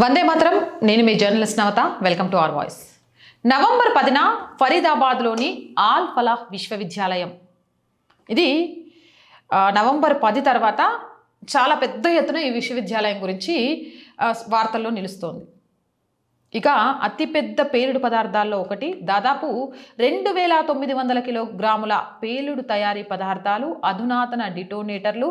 వందే మాత్రం నేను మీ journalist Navata welcome to our voice. November పదిన ఫరీదాబాద్లోని ఆల్ ఫలాహ్ విశ్వవిద్యాలయం. ఇది నవంబర్ పది తర్వాత చాలా పెద్ద ఎత్తున ఈ విశ్వవిద్యాలయం గురించి వార్తల్లో నిలుస్తోంది. ఇక అతిపెద్ద పేలుడు పదార్థాల్లో ఒకటి దాదాపు రెండు వేల తొమ్మిది వందల కిలోగ్రాముల పేలుడు తయారీ పదార్థాలు అధునాతన డిటోనేటర్లు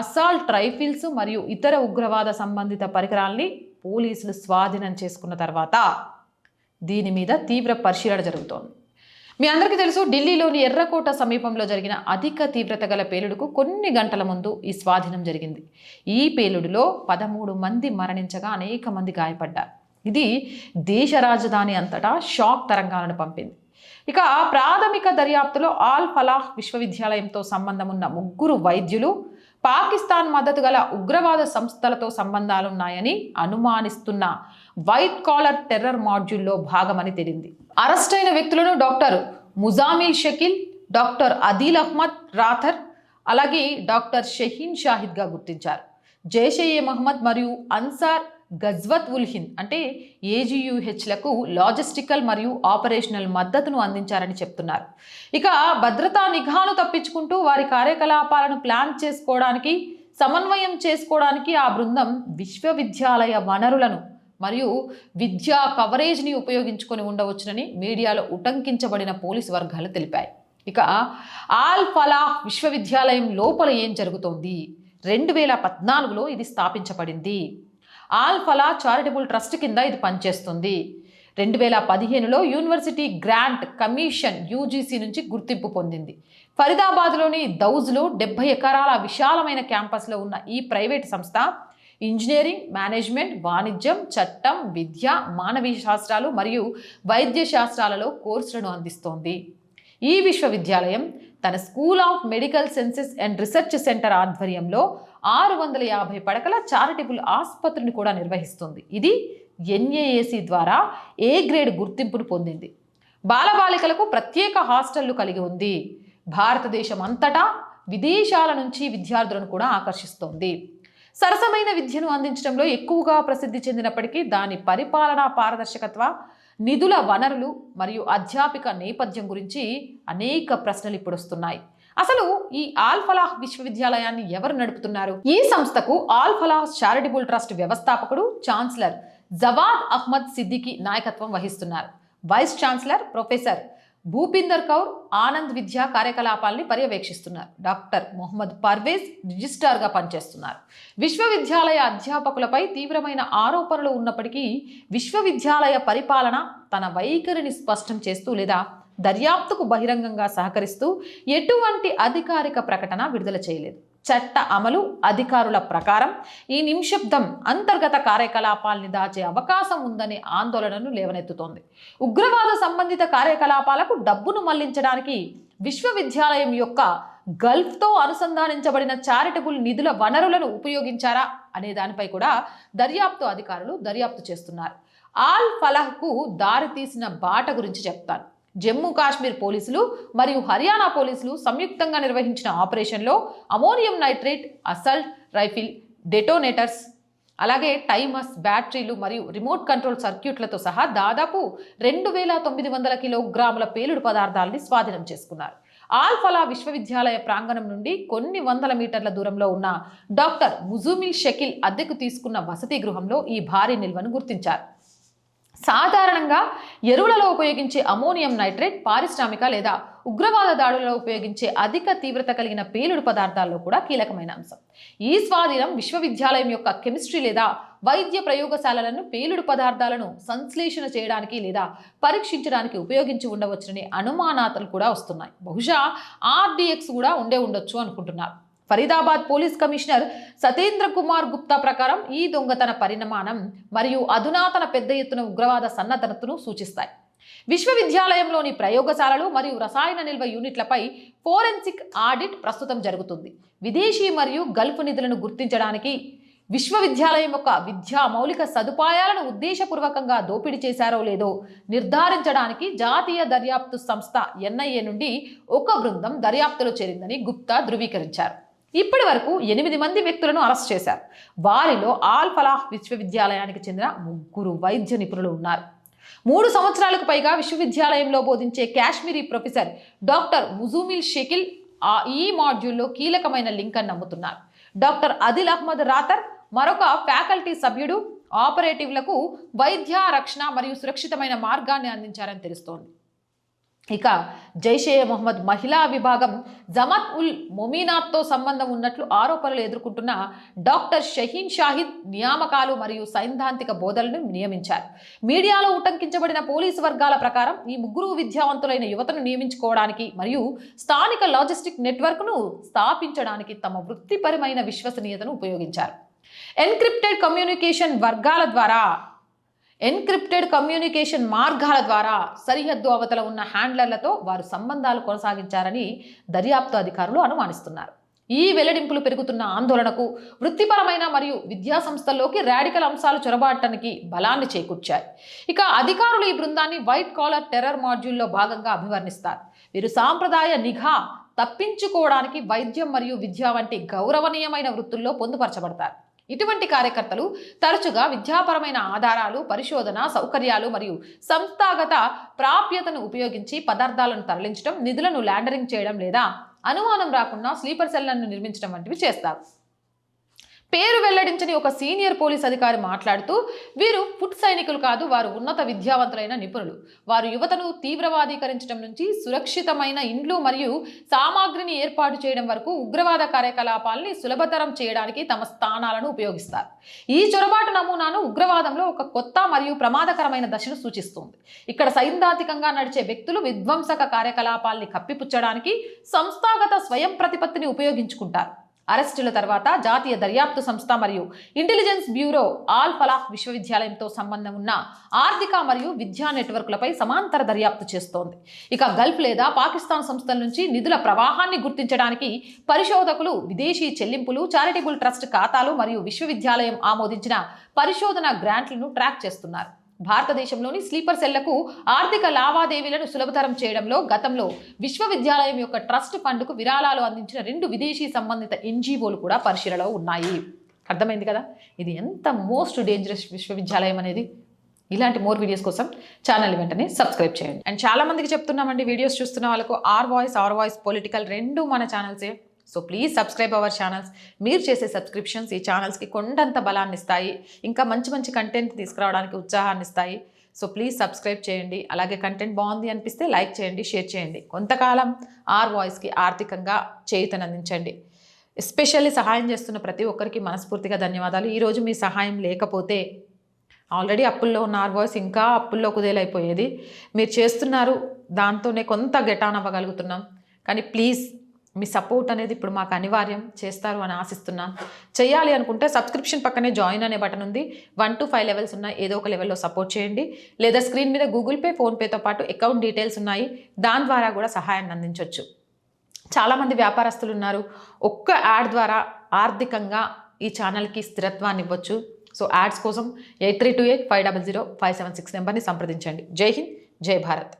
అసాల్ట్ రైఫిల్స్ మరియు ఇతర ఉగ్రవాద సంబంధిత పరికరాల్ని పోలీసులు స్వాధీనం చేసుకున్న తర్వాత దీని మీద తీవ్ర పరిశీలన జరుగుతోంది. మీ అందరికీ తెలుసు ఢిల్లీలోని ఎర్రకోట సమీపంలో జరిగిన అధిక తీవ్రత గల పేలుడుకు కొన్ని గంటల ముందు ఈ స్వాధీనం జరిగింది. ఈ పేలుడులో పదమూడు మంది మరణించగా అనేక మంది గాయపడ్డారు. ఇది దేశ రాజధాని అంతటా షాక్ తరంగాలను పంపింది. ఇక ప్రాథమిక దర్యాప్తులో ఆల్ ఫలాహ్ విశ్వవిద్యాలయంతో సంబంధం ఉన్న ముగ్గురు వైద్యులు పాకిస్తాన్ మద్దతు గల ఉగ్రవాద సంస్థలతో సంబంధాలున్నాయని అనుమానిస్తున్న వైట్ కాలర్ టెర్రర్ మాడ్యూల్లో భాగమని తేలింది. అరెస్ట్ అయిన వ్యక్తులను డాక్టర్ ముజామిల్ షకీల్ డాక్టర్ అదీల్ అహ్మద్ రాథర్ అలాగే డాక్టర్ షహీన్ షాహిద్గా గుర్తించారు. జైషే ఏ మహమ్మద్ మరియు అన్సార్ గజ్వత్ ఉల్ హింద్ అంటే ఏజీయూహెచ్లకు లాజిస్టికల్ మరియు ఆపరేషనల్ మద్దతును అందించారని చెప్తున్నారు. ఇక భద్రతా నిఘాను తప్పించుకుంటూ వారి కార్యకలాపాలను ప్లాన్ చేసుకోవడానికి సమన్వయం చేసుకోవడానికి ఆ బృందం విశ్వవిద్యాలయ వనరులను మరియు విద్యా కవరేజ్ని ఉపయోగించుకొని ఉండవచ్చునని మీడియాలో ఉటంకించబడిన పోలీసు వర్గాలు తెలిపాయి. ఇక ఆల్ ఫలాహ్ విశ్వవిద్యాలయం లోపల ఏం జరుగుతోంది? రెండు వేల పద్నాలుగులో ఇది స్థాపించబడింది. ఆల్ ఫలా చారిటబుల్ ట్రస్ట్ కింద ఇది పనిచేస్తుంది. రెండు వేల పదిహేనులో యూనివర్సిటీ గ్రాంట్ కమిషన్ యూజీసీ నుంచి గుర్తింపు పొందింది. ఫరీదాబాద్లోని దౌజ్లో డెబ్బై ఎకరాల విశాలమైన క్యాంపస్లో ఉన్న ఈ ప్రైవేట్ సంస్థ ఇంజనీరింగ్ మేనేజ్మెంట్ వాణిజ్యం చట్టం విద్య మానవీయ శాస్త్రాలు మరియు వైద్య శాస్త్రాలలో కోర్సులను అందిస్తోంది. ఈ విశ్వవిద్యాలయం తన school of medical sciences and research centre ఆధ్వర్యంలో ఆరు వందల యాభై పడకల చారిటబుల్ ఆసుపత్రిని కూడా నిర్వహిస్తుంది. ఇది ఎన్ఏఏసి ద్వారా ఏ గ్రేడ్ గుర్తింపును పొందింది. బాలబాలికలకు ప్రత్యేక హాస్టళ్ళు కలిగి ఉంది. భారతదేశం అంతటా విదేశాల నుంచి విద్యార్థులను కూడా ఆకర్షిస్తోంది. సరసమైన విద్యను అందించడంలో ఎక్కువగా ప్రసిద్ధి చెందినప్పటికీ దాని పరిపాలనా పారదర్శకత్వ నిధుల వనరులు మరియు అధ్యాపిక నేపథ్యం గురించి అనేక ప్రశ్నలు ఇప్పుడు వస్తున్నాయి. అసలు ఈ ఆల్ఫలాహ్ విశ్వవిద్యాలయాన్ని ఎవరు నడుపుతున్నారు? ఈ సంస్థకు ఆల్ఫలాహ్ చారిటబుల్ ట్రస్ట్ వ్యవస్థాపకుడు ఛాన్సలర్ జవాద్ అహ్మద్ సిద్దికి నాయకత్వం వహిస్తున్నారు. Vice chancellor professor Bhupinder Kaur Anand విద్యా కార్యకలాపాల్ని పర్యవేక్షిస్తున్నారు. డాక్టర్ మొహమ్మద్ పర్వేజ్ రిజిస్ట్రార్గా పనిచేస్తున్నారు. విశ్వవిద్యాలయ అధ్యాపకులపై తీవ్రమైన ఆరోపణలు ఉన్నప్పటికీ విశ్వవిద్యాలయ పరిపాలన తన వైఖరిని స్పష్టం చేస్తూ లేదా దర్యాప్తుకు బహిరంగంగా సహకరిస్తూ ఎటువంటి అధికారిక ప్రకటన విడుదల చేయలేదు. చట్ట అమలు అధికారుల ప్రకారం ఈ నిమిషబ్దం అంతర్గత కార్యకలాపాల్ని దాచే అవకాశం ఉందనే ఆందోళనను లేవనెత్తుతోంది. ఉగ్రవాద సంబంధిత కార్యకలాపాలకు డబ్బును మళ్ళించడానికి విశ్వవిద్యాలయం యొక్క గల్ఫ్తో అనుసంధానించబడిన చారిటబుల్ నిధుల వనరులను ఉపయోగించారా అనే దానిపై కూడా దర్యాప్తు అధికారులు దర్యాప్తు చేస్తున్నారు. ఆల్ ఫలహ్కు దారి తీసిన బాట గురించి చెప్తాను. జమ్మూ కాశ్మీర్ పోలీసులు మరియు హర్యానా పోలీసులు సంయుక్తంగా నిర్వహించిన ఆపరేషన్లో ammonium nitrate assault rifle detonators అలాగే టైమర్స్ బ్యాటరీలు మరియు రిమోట్ కంట్రోల్ సర్క్యూట్లతో సహా దాదాపు రెండు వేల తొమ్మిది వందల కిలోగ్రాముల పేలుడు పదార్థాలని స్వాధీనం చేసుకున్నారు. ఆల్ఫలా విశ్వవిద్యాలయ ప్రాంగణం నుండి కొన్ని వందల మీటర్ల దూరంలో ఉన్న డాక్టర్ ముజుమిల్ షకిల్ అద్దెకు తీసుకున్న వసతి గృహంలో ఈ భారీ నిల్వను గుర్తించారు. సాధారణంగా ఎరువులలో ఉపయోగించే అమోనియం నైట్రేట్ పారిశ్రామిక లేదా ఉగ్రవాద దాడులలో ఉపయోగించే అధిక తీవ్రత కలిగిన పేలుడు పదార్థాల్లో కూడా కీలకమైన అంశం. ఈ స్వాధీనం విశ్వవిద్యాలయం యొక్క కెమిస్ట్రీ లేదా వైద్య ప్రయోగశాలలను పేలుడు పదార్థాలను సంశ్లేషణ చేయడానికి లేదా పరీక్షించడానికి ఉపయోగించి ఉండవచ్చునని అనుమానాతలు కూడా వస్తున్నాయి. బహుశా ఆర్డిఎక్స్ కూడా ఉండే ఉండొచ్చు అనుకుంటున్నారు. ఫరీదాబాద్ పోలీస్ కమిషనర్ సతేంద్ర కుమార్ గుప్తా ప్రకారం ఈ దొంగతన పరిణామం మరియు అధునాతన పెద్ద ఎత్తున ఉగ్రవాద సన్నద్ధతను సూచిస్తాయి. విశ్వవిద్యాలయంలోని ప్రయోగశాలలు మరియు రసాయన నిల్వ యూనిట్లపై ఫోరెన్సిక్ ఆడిట్ ప్రస్తుతం జరుగుతుంది. విదేశీ మరియు గల్ఫ్ నిధులను గుర్తించడానికి విశ్వవిద్యాలయం యొక్క విద్యా మౌలిక సదుపాయాలను ఉద్దేశపూర్వకంగా దోపిడీ చేశారో లేదో నిర్ధారించడానికి జాతీయ దర్యాప్తు సంస్థ ఎన్ఐఏ నుండి ఒక బృందం దర్యాప్తులో చేరిందని గుప్తా ధృవీకరించారు. ఇప్పటి వరకు ఎనిమిది మంది వ్యక్తులను అరెస్ట్ చేశారు. వారిలో ఆల్ ఫలాహ్ విశ్వవిద్యాలయానికి చెందిన ముగ్గురు వైద్య నిపుణులు ఉన్నారు. మూడు సంవత్సరాలకు పైగా విశ్వవిద్యాలయంలో బోధించే కాశ్మీరీ ప్రొఫెసర్ డాక్టర్ ముజూమిల్ షెకిల్ ఆ ఈ మాడ్యూల్లో కీలకమైన లింక్ అని నమ్ముతున్నారు. డాక్టర్ అదిల్ అహ్మద్ రాతర్ మరొక ఫ్యాకల్టీ సభ్యుడు ఆపరేటివ్లకు వైద్య రక్షణ మరియు సురక్షితమైన మార్గాన్ని అందించారని తెలుస్తోంది. ఇక జైషే మొహమ్మద్ మహిళా విభాగం జమాత్ ఉల్ మొమీనాత్తో సంబంధం ఉన్నట్లు ఆరోపణలు ఎదుర్కొంటున్న డాక్టర్ షహీన్ షాహిద్ నియామకాలు మరియు సైద్ధాంతిక బోధలను నియమించారు. మీడియాలో ఉటంకించబడిన పోలీసు వర్గాల ప్రకారం ఈ ముగ్గురు విద్యావంతులైన యువతను నియమించుకోవడానికి మరియు స్థానిక లాజిస్టిక్ నెట్వర్క్ను స్థాపించడానికి తమ వృత్తిపరమైన విశ్వసనీయతను ఉపయోగించారు. ఎన్క్రిప్టెడ్ కమ్యూనికేషన్ వర్గాల ద్వారా ఎన్క్రిప్టెడ్ కమ్యూనికేషన్ మార్గాల ద్వారా సరిహద్దు అవతల ఉన్న హ్యాండ్లర్లతో వారు సంబంధాలు కొనసాగించారని దర్యాప్తు అధికారులు అనుమానిస్తున్నారు. ఈ వెల్లడింపులు పెరుగుతున్న ఆందోళనకు వృత్తిపరమైన మరియు విద్యా సంస్థల్లోకి రాడికల్ అంశాలు చొరబాటానికి బలాన్ని చేకూర్చాయి. ఇక అధికారులు ఈ బృందాన్ని వైట్ కాలర్ టెర్రర్ మాడ్యూల్లో భాగంగా అభివర్ణిస్తారు. వీరు సాంప్రదాయ నిఘా తప్పించుకోవడానికి వైద్యం మరియు విద్య వంటి గౌరవనీయమైన వృత్తుల్లో పొందుపరచబడతారు. ఇటువంటి కార్యకర్తలు తరచుగా విద్యాపరమైన ఆధారాలు పరిశోధన సౌకర్యాలు మరియు సంస్థాగత ప్రాప్యతను ఉపయోగించి పదార్థాలను తరలించడం నిధులను ల్యాండరింగ్ చేయడం లేదా అనుమానం రాకుండా స్లీపర్ సెల్లను నిర్మించడం వంటివి చేస్తారు. పేరు వెల్లడించని ఒక సీనియర్ పోలీస్ అధికారి మాట్లాడుతూ వీరు ఫుట్ సైనికులు కాదు వారు ఉన్నత విద్యావంతులైన నిపుణులు. వారు యువతను తీవ్రవాదీకరించడం నుంచి సురక్షితమైన ఇండ్లు మరియు సామాగ్రిని ఏర్పాటు చేయడం వరకు ఉగ్రవాద కార్యకలాపాలని సులభతరం చేయడానికి తమ స్థానాలను ఉపయోగిస్తారు. ఈ చొరబాటు నమూనాను ఉగ్రవాదంలో ఒక కొత్త మరియు ప్రమాదకరమైన దశను సూచిస్తుంది. ఇక్కడ సైద్ధాంతికంగా నడిచే వ్యక్తులు విధ్వంసక కార్యకలాపాల్ని కప్పిపుచ్చడానికి సంస్థాగత స్వయం ప్రతిపత్తిని ఉపయోగించుకుంటారు. అరెస్టుల తర్వాత జాతీయ దర్యాప్తు సంస్థ మరియు ఇంటెలిజెన్స్ బ్యూరో ఆల్ ఫలాహ్ విశ్వవిద్యాలయంతో సంబంధం ఉన్న ఆర్థిక మరియు విద్యా నెట్వర్క్లపై సమాంతర దర్యాప్తు చేస్తోంది. ఇక గల్ఫ్ లేదా పాకిస్తాన్ సంస్థల నుంచి నిధుల ప్రవాహాన్ని గుర్తించడానికి పరిశోధకులు విదేశీ చెల్లింపులు చారిటబుల్ ట్రస్ట్ ఖాతాలు మరియు విశ్వవిద్యాలయం ఆమోదించిన పరిశోధన గ్రాంట్లను ట్రాక్ చేస్తున్నారు. భారతదేశంలోని స్లీపర్ సెల్లకు ఆర్థిక లావాదేవీలను సులభతరం చేయడంలో గతంలో విశ్వవిద్యాలయం యొక్క ట్రస్ట్ ఫండ్కు విరాళాలు అందించిన రెండు విదేశీ సంబంధిత ఎన్జిఓలు కూడా పరిశీలనలో ఉన్నాయి. అర్థమైంది కదా? ఇది ఎంత మోస్ట్ డేంజరస్ విశ్వవిద్యాలయం అనేది. ఇలాంటి మోర్ వీడియోస్ కోసం ఛానల్ వెంటనే సబ్స్క్రైబ్ చేయండి. అండ్ చాలామందికి చెప్తున్నామండి వీడియోస్ చూస్తున్న వాళ్ళకు R Voice R Voice political రెండు మన ఛానల్సే. So please subscribe our channels మీరు చేసే సబ్స్క్రిప్షన్స్ ఈ ఛానల్స్కి కొండంత బలాన్ని ఇస్తాయి. ఇంకా మంచి మంచి కంటెంట్ తీసుకురావడానికి ఉత్సాహాన్ని ఇస్తాయి. సో ప్లీజ్ సబ్స్క్రైబ్ చేయండి. అలాగే కంటెంట్ బాగుంది అనిపిస్తే లైక్ చేయండి షేర్ చేయండి. కొంతకాలం ఆర్ వాయిస్కి ఆర్థికంగా చేయుతనందించండి. ఎస్పెషల్లీ సహాయం చేస్తున్న ప్రతి ఒక్కరికి మనస్ఫూర్తిగా ధన్యవాదాలు. ఈరోజు మీ సహాయం లేకపోతే ఆల్రెడీ అప్పుల్లో ఉన్న ఆర్ వాయిస్ ఇంకా అప్పుల్లో కుదేలైపోయేది. మీరు చేస్తున్నారు దాంతోనే కొంత గెటాన్ అవ్వగలుగుతున్నాం. కానీ ప్లీజ్ మీ సపోర్ట్ అనేది ఇప్పుడు మాకు అనివార్యం చేస్తారు అని ఆశిస్తున్నాను చేయాలి అనుకుంటే సబ్స్క్రిప్షన్ పక్కనే జాయిన్ అనే బటన్ ఉంది. వన్ టు ఫైవ్ లెవెల్స్ ఉన్నాయి ఏదో ఒక లెవెల్లో సపోర్ట్ చేయండి. లేదా స్క్రీన్ మీద గూగుల్ పే ఫోన్పేతో పాటు అకౌంట్ డీటెయిల్స్ ఉన్నాయి. దాని ద్వారా కూడా సహాయాన్ని అందించవచ్చు చాలామంది వ్యాపారస్తులు ఉన్నారు. ఒక్క యాడ్ ద్వారా ఆర్థికంగా ఈ ఛానల్కి స్థిరత్వాన్ని ఇవ్వచ్చు. సో యాడ్స్ కోసం eight three two eight five double zero five seven six నెంబర్ని సంప్రదించండి. జై హింద్ జై భారత్.